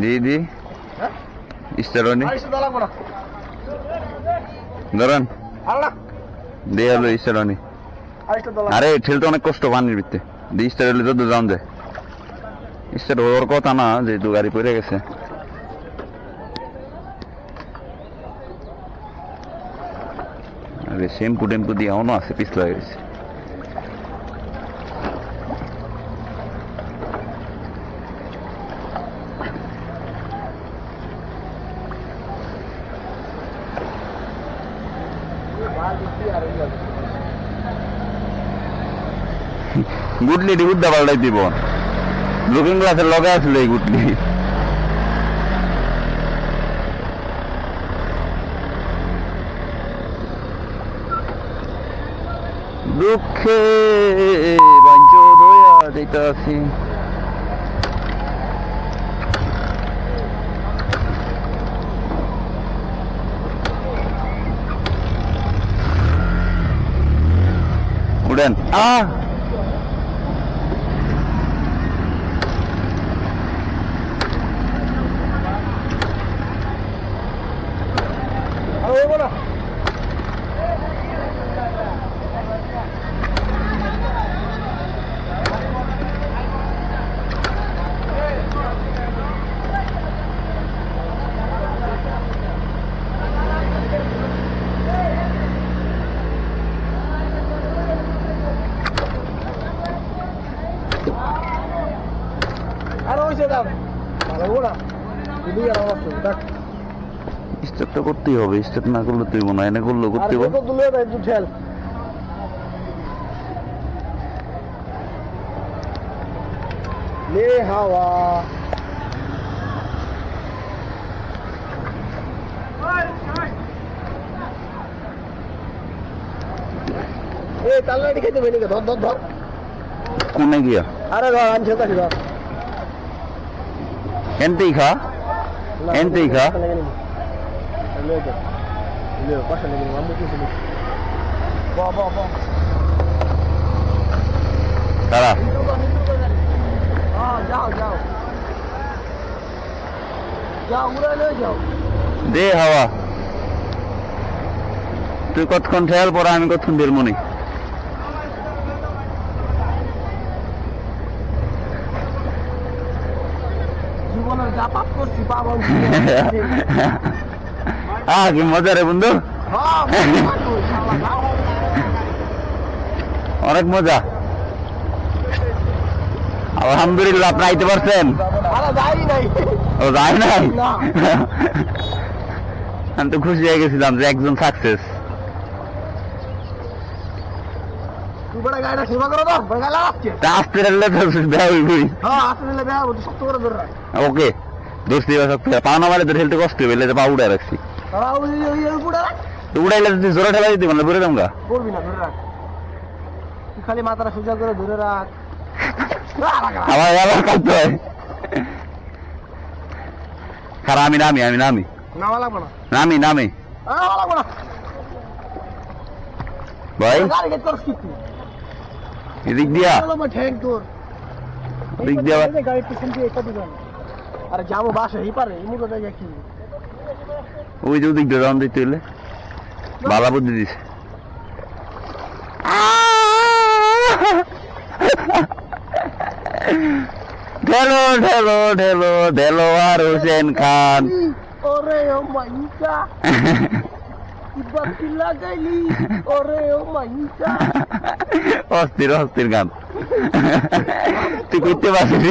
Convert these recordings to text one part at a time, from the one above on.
দি দি ইস্টারনি আড়াইশো টাকা লাগবো না ধরেন দিয়ে হলো ইস্টারনি আরে ঠেলতে অনেক কষ্ট পানির ভিতরে দি ইস্টার হলে তো যান যায়। ইস্টার ওর কথা না, যেহেতু গাড়ি পড়ে গেছে। আরে শ্যাম্পু টেম্পু দিয়ে এমনও আছে পিছলা গেছে। গুডলি দি গুড্ডা পাল্টাই দিব। লুকিং গ্লাসের লগে আসলে এই গুডলি দুঃখে বাঞ্চ দয়া যাইতাছি উড়েন আহ আর হইবো না আর দাম। ভালো আমার করতেই হবে স্টার্ট না করলে তুই মনে হয় না করলেও করতে হবে। দুলে দু ঠেল লে হাওয়া। তাল্লাটি খেতে ধর ধর ধর। কোনে গিয়া? আরে ধর আমি সেটা ধর। এনতেই খা এনতেই খা দে হাওয়া। তুই কতক্ষণ ঠেল পরে আমি কতক্ষণ বের মনে? কি মজা রে বন্ধু। অনেক মজা। আলহামদুলিল্লাহ আপনি আইতে পারছেন। আরে যাই নাই। ও আমি তো খুশি হয়ে গেছিলাম যে একজন সাকসেস বড় গাড়িটা সেবা করো তো বড় গাড়ি আসছে। আসতে পারলে তো দেওয়া হইবই হ্যাঁ আসলে দেয়া বলছি শক্ত করে ধরে ওকে দোস্তি পাওনা মারে তো ঠেলতে কষ্ট হইলে পা উড়ে রাখছি। তারা ওই ওই ওই পুরা রাখ তো উড়াইলে তুই জোরে ঠেলা দিতে মানে বুড়ে দামগা করবি না ধরে রাখ। তুই খালি মাথাটা সোজা করে ধরে রাখ। আহ, রাখ, রাখ। আমার আবার করতে হয়। খারা আমি নামি আমি নামি। নামা লাগবে না। নামি নামি। নামা লাগবে না। ভাই? গাড়ি গেট করছিস তুই। এদিক দিয়া। চলো আমার ঠ্যাং তোর। দিক দিয়ে। গাড়ির পিছন দিয়ে এটা দিবেন আরে যাব বাসে এই পারে এই মুখে জায়গা কি ওই যে ওদিক দিয়ে রাউন্ড দিতে হইলে। বালা বুদ্ধি দিছে। ঢেলো ঢেলো ঢেলো ঢেলো আর হোসেন খান। ওরে ও মাইকা ইবাতি লাগাইলি ওরে ও মাইকা অস্থির অস্থির গান। তুই করতে পারছিস?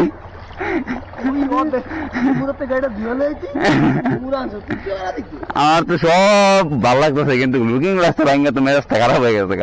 আমার তো সব ভালো লাগতেছে, কিন্তু লুকিং রাস্তা ভাঙ্গা তো মেজাজটা খারাপ হয়ে গেছে